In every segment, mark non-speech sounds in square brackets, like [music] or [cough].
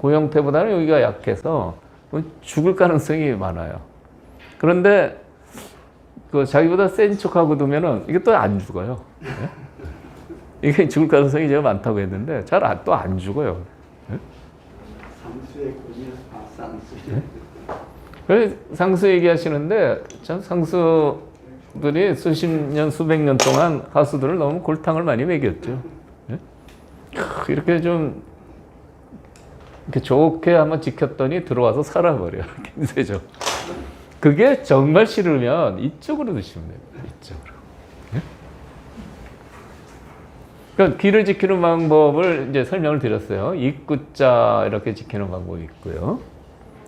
그 형태보다는 여기가 약해서 죽을 가능성이 많아요. 그런데 그 자기보다 센 척하고 두면은 이게 또 안 죽어요. 예? 이게 죽을 가능성이 제가 많다고 했는데 잘 또 안 죽어요. 상수의 군이요. 아, 상수. 그래서 상수 얘기하시는데 참 상수들이 수십 년 수백 년 동안 가수들을 너무 골탕을 많이 먹였죠. 이렇게 좀 이렇게 좋게 한번 지켰더니 들어와서 살아버려 [laughs] 김세조. 그게 정말 싫으면 이쪽으로 드시면 됩니다. 이쪽으로. 예? 그러니까 귀를 지키는 방법을 이제 설명을 드렸어요. 입구자 이렇게 지키는 방법이 있고요.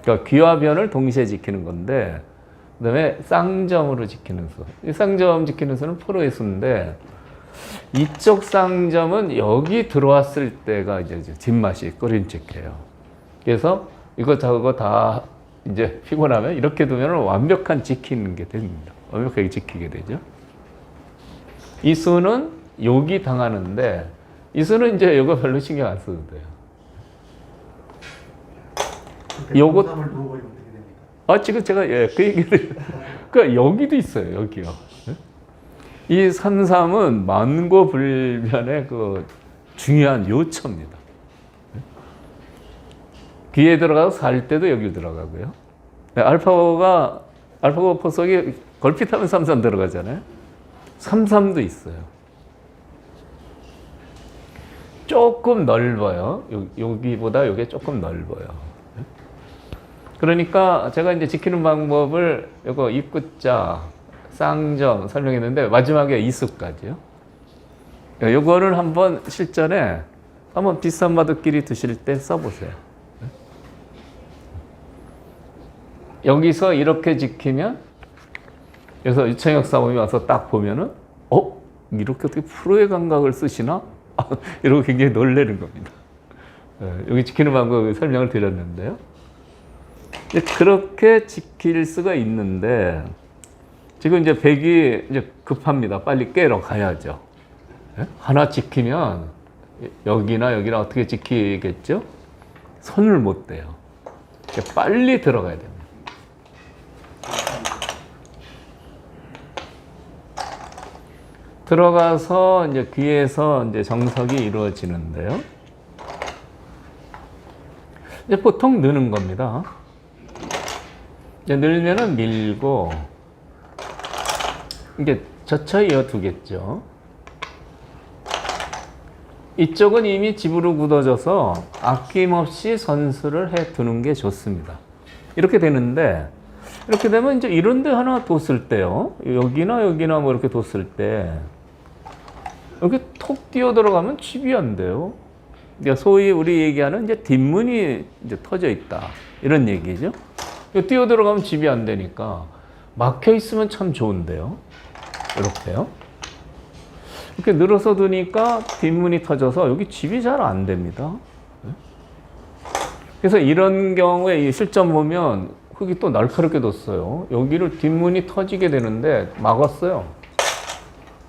그러니까 귀와 변을 동시에 지키는 건데, 그 다음에 쌍점으로 지키는 수. 이 쌍점 지키는 수는 프로의 수인데, 이쪽 쌍점은 여기 들어왔을 때가 이제 뒷맛이 꺼림칙해요. 그래서 이거 저거 다 이제 피곤하면 이렇게 두면 완벽한 지키는 게 됩니다. 완벽하게 지키게 되죠. 이 수는 여기 당하는데, 이 수는 이제 이거 별로 신경 안 써도 돼요. 됩니까? 아, 지금 제가, 예, 그 얘기를. [laughs] 그러니까 여기도 있어요, 여기요. 예? 이 삼삼은 만고불변의 그 중요한 요처입니다. 예? 귀에 들어가서 살 때도 여기 들어가고요. 네, 알파고가, 알파고 포석이 걸핏하면 삼삼 들어가잖아요. 삼삼도 있어요. 조금 넓어요. 요- 여기보다 이게 조금 넓어요. 그러니까 제가 이제 지키는 방법을 이거 입구자, 쌍점 설명했는데 마지막에 이수까지요. 요거를 한번 실전에 한번 비싼 바둑끼리 드실 때 써보세요. 여기서 이렇게 지키면 여기서 유창혁 사범이 와서 딱 보면은 어 이렇게 어떻게 프로의 감각을 쓰시나 [laughs] 이러고 굉장히 놀라는 겁니다. 예, 여기 지키는 방법 설명을 드렸는데요. 그렇게 지킬 수가 있는데 지금 이제 백이 이제 급합니다. 빨리 깨러 가야죠. 예? 하나 지키면 여기나 여기나 어떻게 지키겠죠? 손을 못 대요. 빨리 들어가야 됩니다. 들어가서 이제 귀에서 이제 정석이 이루어지는데요. 이제 보통 느는 겁니다. 이제 늘면은 밀고 이게 젖혀 이어 두겠죠. 이쪽은 이미 집으로 굳어져서 아낌없이 선수를 해 두는 게 좋습니다. 이렇게 되는데 이렇게 되면 이제 이런 데 하나 뒀을 때요. 여기나 여기나 뭐 이렇게 뒀을 때 여기 톡 뛰어 들어가면 집이 안 돼요. 그러니까 소위 우리 얘기하는 이제 뒷문이 이제 터져 있다. 이런 얘기죠. 뛰어 들어가면 집이 안 되니까 막혀 있으면 참 좋은데요. 이렇게요. 이렇게 늘어서 두니까 뒷문이 터져서 여기 집이 잘 안 됩니다. 네? 그래서 이런 경우에 이 실점 보면 흙이 또 날카롭게 뒀어요. 여기를 뒷문이 터지게 되는데 막았어요.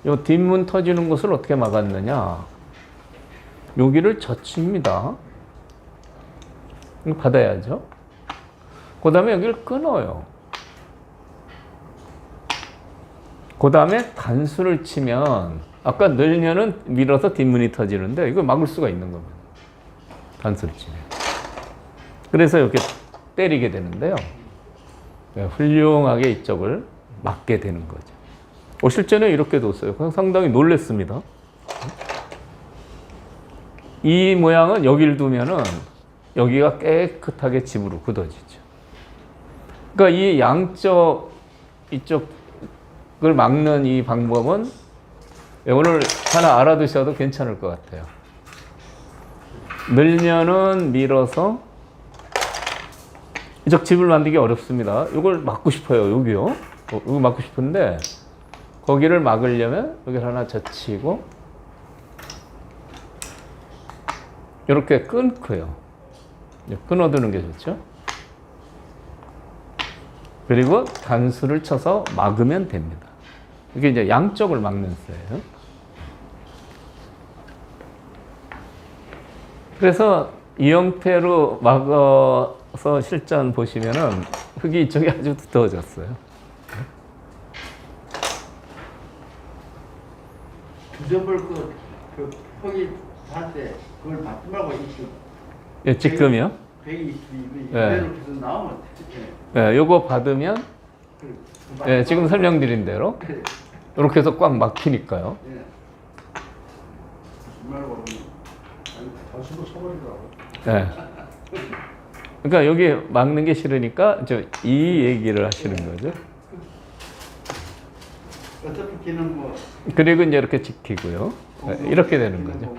이 뒷문 터지는 것을 어떻게 막았느냐? 여기를 젖힙니다. 받아야죠. 그 다음에 여기를 끊어요. 그 다음에 단수를 치면 아까 늘면은 밀어서 뒷문이 터지는데 이걸 막을 수가 있는 겁니다. 단수를 치면. 그래서 이렇게 때리게 되는데요. 네, 훌륭하게 이쪽을 막게 되는 거죠. 어, 실제는 이렇게 뒀어요. 상당히 놀랬습니다. 이 모양은 여기를 두면은 여기가 깨끗하게 집으로 굳어지죠. 그러니까 이 양쪽 이쪽을 막는 이 방법은 오늘 하나 알아두셔도 괜찮을 것 같아요. 늘면은 밀어서 이쪽 집을 만들기 어렵습니다. 이걸 막고 싶어요. 여기요. 어, 이거 막고 싶은데 거기를 막으려면 여기를 하나 젖히고 이렇게 끊고요. 끊어두는 게 좋죠. 그리고 단수를 쳐서 막으면 됩니다. 이게 이제 양쪽을 막는 수예요. 그래서 이 형태로 막아서 실전 보시면은 흙이 이쪽이 아주 두터워졌어요. 주접을 그, 그 퍽이 할때 그걸 받지 말고 이렇게 예, 지금요. 벽이 있으면 네. 이대로 계속 나오면 예. 예, 요거 받으면 그- 그 예, 지금 설명드린 대로 예. 이렇게 해서 꽉 막히니까요. 예. 다시도 쳐버리더라고. 예. 그러니까 여기 막는 게 싫으니까 저 이 얘기를 하시는 거죠. 어차피 걔는 뭐 그리고 이제 이렇게 지키고요. 예, 이렇게 되는 거죠.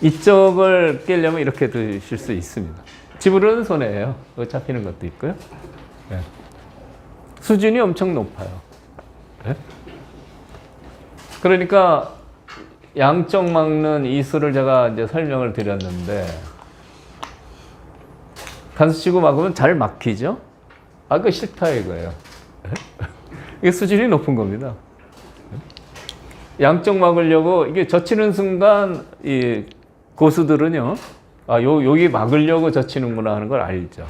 이쪽을 깨려면 이렇게 드실 수 있습니다. 집으로는 손해예요. 잡히는 것도 있고요. 예. 수준이 엄청 높아요. 예? 그러니까 양쪽 막는 이수를 제가 이제 설명을 드렸는데 단수 치고 막으면 잘 막히죠? 아, 그 싫다 이거예요. 예? 이게 수준이 높은 겁니다. 양쪽 막으려고 이게 젖히는 순간 이 고수들은요 아 요, 여기 막으려고 젖히는구나 하는 걸 알죠.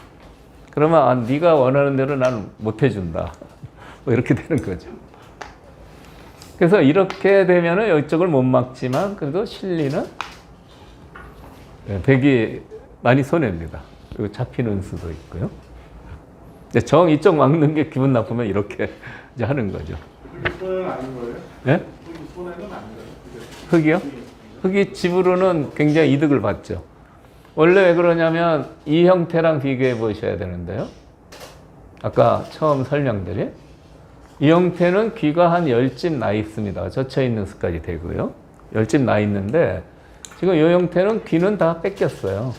그러면 아, 네가 원하는 대로 나는 못 해준다. 뭐 이렇게 되는 거죠. 그래서 이렇게 되면은 이쪽을 못 막지만 그래도 실리는 예, 백이 많이 손해입니다. 그리고 잡히는 수도 있고요. 정 이쪽 막는 게 기분 나쁘면 이렇게 이제 하는 거죠? 예? 흙이요? 흙이 집으로는 굉장히 이득을 받죠. 원래 왜 그러냐면 이 형태랑 비교해 보셔야 되는데요. 아까 처음 설명드린 이 형태는 귀가 한 열집 나 있습니다. 젖혀 있는 수까지 되고요. 열집 나 있는데 지금 이 형태는 귀는 다 뺏겼어요.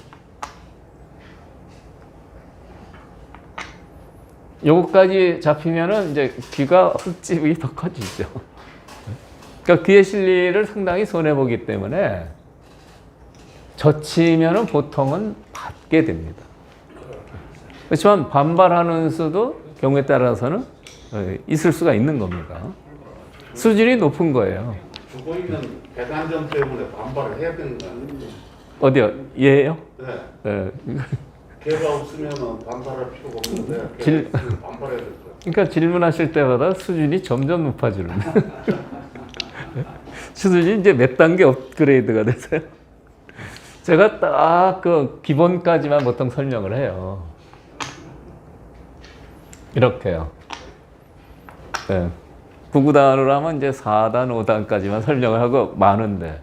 요거까지 잡히면은 이제 귀가 흙집이 더 커지죠. 그러니까 귀의 실리를 상당히 손해 보기 때문에 젖히면은 보통은 받게 됩니다. 그렇지만 반발하는 수도 경우에 따라서는 어, 있을 수가 있는 겁니다. 수준이 높은 거예요. 죽어 있는 배단점 때문에 반발을 해야 되는 거 아니에요? 어디요? 얘예요? 네. 네. 개가 없으면 반발할 필요가 없는데 개가 질- 반발해야 될 거예요. 그러니까 질문하실 때마다 수준이 점점 높아지는 [laughs] 수준이 이제 몇 단계 업그레이드가 돼서요. 제가 딱 그 기본까지만 보통 설명을 해요. 이렇게요. 네. 9구단으로 하면 이제 4단, 5단까지만 설명을 하고 많은데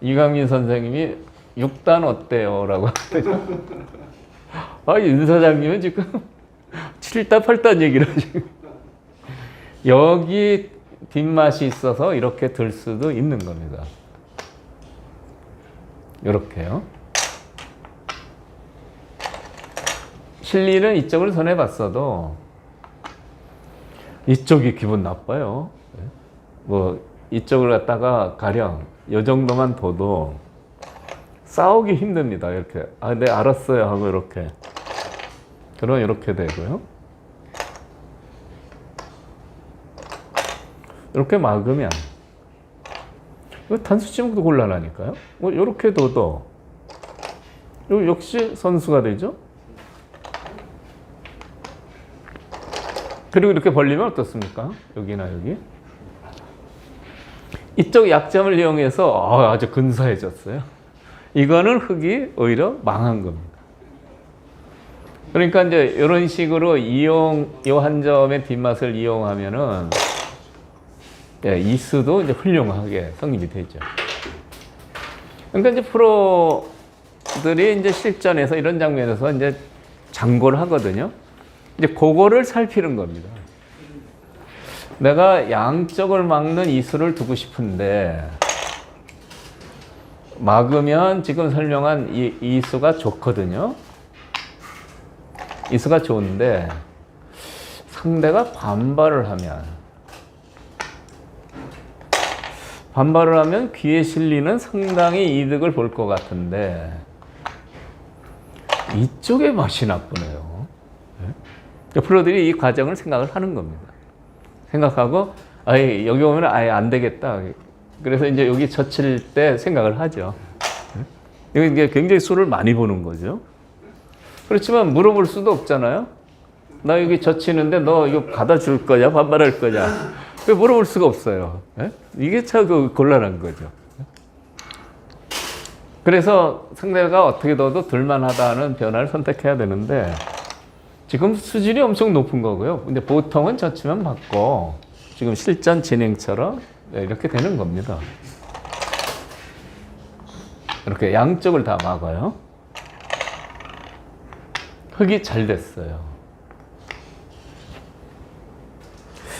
이강민 선생님이 6단 어때요? 라고. 아, 윤 사장님은 지금 [laughs] 7단, 8단 얘기를 하시고 여기 뒷맛이 있어서 이렇게 들 수도 있는 겁니다. 이렇게요. 실리는 이쪽을 손해봤어도 이쪽이 기분 나빠요. 예? 뭐 이쪽을 갖다가 가령 이 정도만 둬도 싸우기 힘듭니다. 이렇게 아, 네 알았어요 하고 이렇게 그럼 이렇게 되고요. 이렇게 막으면 단수 치목도 곤란하니까요. 뭐 이렇게 둬도 요 역시 선수가 되죠. 그리고 이렇게 벌리면 어떻습니까? 여기나 여기. 이쪽 약점을 이용해서 아, 아주 근사해졌어요. 이거는 흙이 오히려 망한 겁니다. 그러니까 이제 이런 식으로 이용, 이한 점의 뒷맛을 이용하면은 예, 이수도 이제 훌륭하게 성립이 되죠. 그러니까 이제 프로들이 이제 실전에서 이런 장면에서 이제 장고를 하거든요. 이제 그거를 살피는 겁니다. 내가 양쪽을 막는 이수를 두고 싶은데 막으면 지금 설명한 이 이수가 좋거든요. 이수가 좋은데 상대가 반발을 하면 반발을 하면 귀에 실리는 상당히 이득을 볼 것 같은데 이쪽의 맛이 나쁘네요. 네? 프로들이 이 과정을 생각을 하는 겁니다. 생각하고 아예 여기 오면 아예 안 되겠다. 그래서 이제 여기 젖힐 때 생각을 하죠. 네? 이게 굉장히 수를 많이 보는 거죠. 그렇지만 물어볼 수도 없잖아요. 나 여기 젖히는데 너 이거 받아줄 거냐 반발할 거냐 그 물어볼 수가 없어요. 예? 이게 참그 곤란한 거죠. 그래서 상대가 어떻게 둬도 둘만하다는 변화를 선택해야 되는데 지금 수준이 엄청 높은 거고요. 근데 보통은 젖히면 받고 지금 실전 진행처럼 네, 이렇게 되는 겁니다. 이렇게 양쪽을 다 막아요. 흙이 잘 됐어요.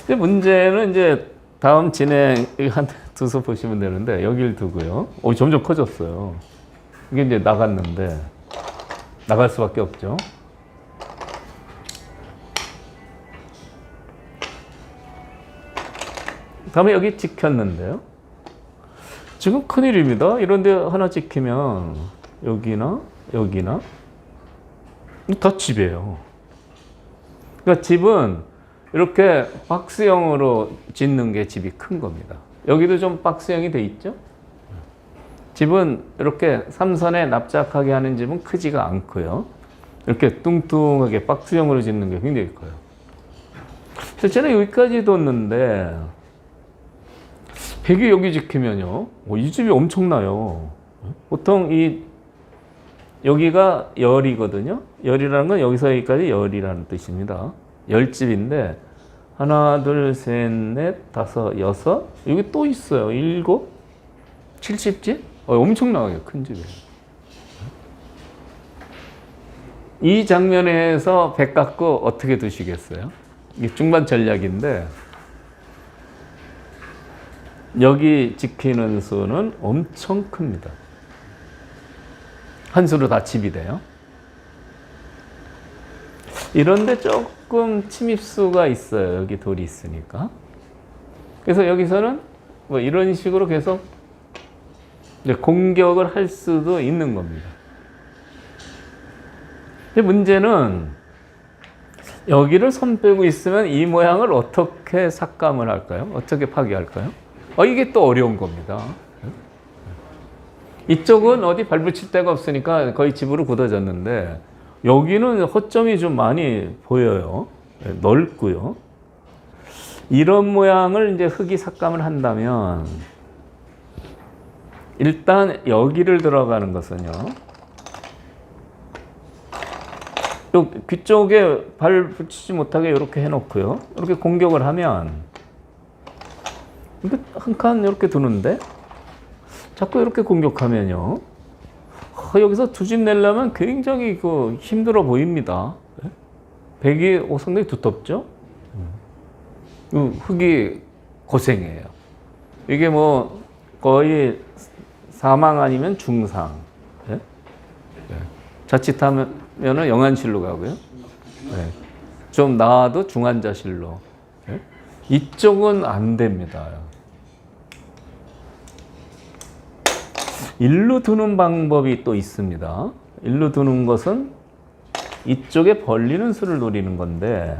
근데 문제는 이제 다음 진행 한 두서 보시면 되는데 여기를 두고요. 오 점점 커졌어요. 이게 이제 나갔는데 나갈 수밖에 없죠. 다음에 여기 찍혔는데요. 지금 큰일입니다. 이런데 하나 찍히면 여기나 여기나 다 집이에요. 그러니까 집은 이렇게 박스형으로 짓는 게 집이 큰 겁니다. 여기도 좀 박스형이 돼 있죠? 집은 이렇게 삼선에 납작하게 하는 집은 크지가 않고요. 이렇게 뚱뚱하게 박스형으로 짓는 게 굉장히 커요. 실제는 여기까지 뒀는데 벽이 여기 지키면요. 어, 이 집이 엄청나요. 보통 이 여기가 열이거든요. 열이라는 건 여기서 여기까지 열이라는 뜻입니다. 열집인데 하나, 둘, 셋, 넷, 다섯, 여섯 여기 또 있어요. 일곱, 칠십 집? 어, 엄청나게 큰 집이에요. 이 장면에서 백 갖고 어떻게 두시겠어요? 이게 중반 전략인데 여기 지키는 수는 엄청 큽니다. 한 수로 다 집이 돼요. 이런데 조금 침입수가 있어요. 여기 돌이 있으니까. 그래서 여기서는 뭐 이런 식으로 계속 공격을 할 수도 있는 겁니다. 근데 문제는 여기를 손 빼고 있으면 이 모양을 어떻게 삭감을 할까요? 어떻게 파괴할까요? 어, 이게 또 어려운 겁니다. 이쪽은 어디 발붙일 데가 없으니까 거의 집으로 굳어졌는데 여기는 허점이 좀 많이 보여요. 네, 넓고요. 이런 모양을 이제 흙이 삭감을 한다면 일단 여기를 들어가는 것은요. 요 귀쪽에 발 붙이지 못하게 이렇게 해놓고요. 이렇게 공격을 하면 한 칸 이렇게 두는데 자꾸 이렇게 공격하면요. 어, 여기서 두 집 내려면 굉장히 그 힘들어 보입니다. 네? 백이 오, 상당히 두텁죠? 이 흙이 고생해요. 이게 뭐 거의 사망 아니면 중상. 예? 예. 자칫하면은 영안실로 가고요. 예. 좀 나아도 중환자실로. 예? 이쪽은 안 됩니다. 일로 두는 방법이 또 있습니다. 일로 두는 것은 이쪽에 벌리는 수를 노리는 건데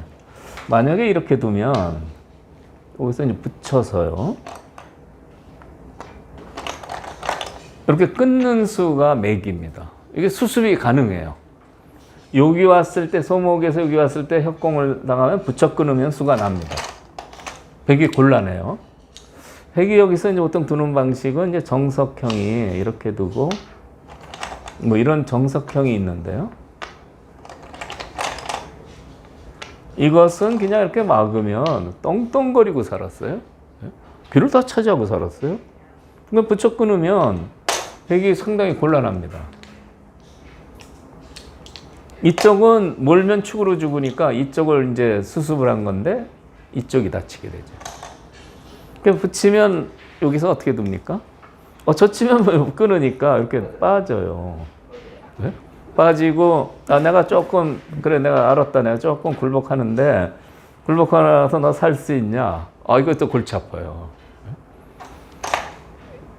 만약에 이렇게 두면 여기서 이제 붙여서요. 이렇게 끊는 수가 맥입니다. 이게 수습이 가능해요. 여기 왔을 때 소목에서 여기 왔을 때 협공을 당하면 붙여 끊으면 수가 납니다. 되게 곤란해요. 백이 여기서 이제 보통 두는 방식은 이제 정석형이 이렇게 두고 뭐 이런 정석형이 있는데요. 이것은 그냥 이렇게 막으면 떵떵거리고 살았어요. 귀를 다 차지하고 살았어요. 그러니까 끊으면 백이 상당히 곤란합니다. 이쪽은 몰면 축으로 죽으니까 이쪽을 이제 수습을 한 건데 이쪽이 다치게 되죠. 그 붙이면 여기서 어떻게 둡니까? 어, 젖히면 뭐 [laughs] 끊으니까 이렇게 빠져요. 네? 빠지고 아 내가 조금 그래 내가 알았다 내가 조금 굴복하는데 굴복하나서 너 살 수 있냐? 아 이것도 골치 아파요. 네?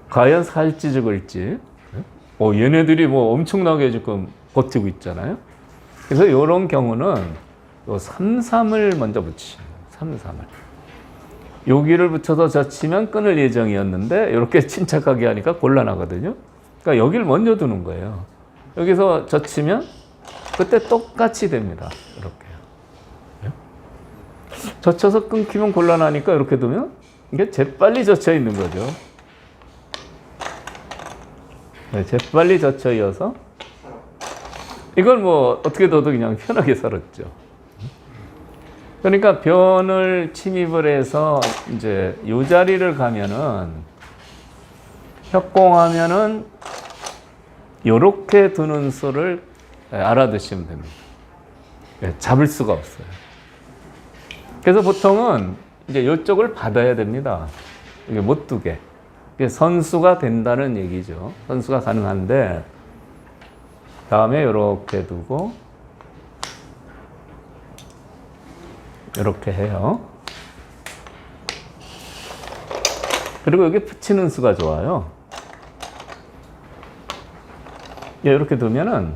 과연 살지 죽을지. 네? 어 얘네들이 뭐 엄청나게 지금 버티고 있잖아요. 그래서 이런 경우는 요 33을 먼저 붙이죠. 33을. 여기를 붙여서 젖히면 끊을 예정이었는데 이렇게 침착하게 하니까 곤란하거든요. 그러니까 여기를 먼저 두는 거예요. 여기서 젖히면 그때 똑같이 됩니다. 이렇게요. 예? 젖혀서 끊기면 곤란하니까 이렇게 두면 이게 재빨리 젖혀 있는 거죠. 네, 재빨리 젖혀 이어서 이걸 뭐 어떻게 둬도 그냥 편하게 살았죠. 그러니까 변을 침입을 해서 이제 이 자리를 가면은 협공하면은 요렇게 두는 수를 알아두시면 됩니다. 예, 잡을 수가 없어요. 그래서 보통은 이제 이쪽을 받아야 됩니다. 이게 못 두게. 선수가 된다는 얘기죠. 선수가 가능한데 다음에 이렇게 두고 이렇게 해요. 그리고 여기 붙이는 수가 좋아요. 예, 이렇게 두면은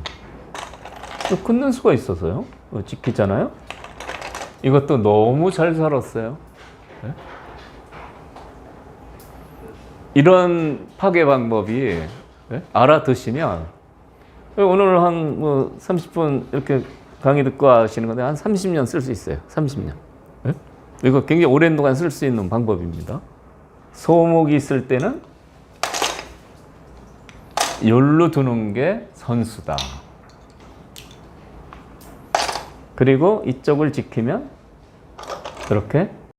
또 끊는 수가 있어서요. 어, 지키잖아요. 이것도 너무 잘 살았어요. 예? 이런 파괴 방법이 예? 알아두시면 오늘 한 뭐 30분 이렇게 강의 듣고 하시는 건데 한 30년 쓸 수 있어요. 30년. 예? 이거 굉장히 오랜 동안 쓸 수 있는 방법입니다. 소목이 있을 때는 열로 두는 게 선수다. 그리고 이쪽을 지키면 이렇게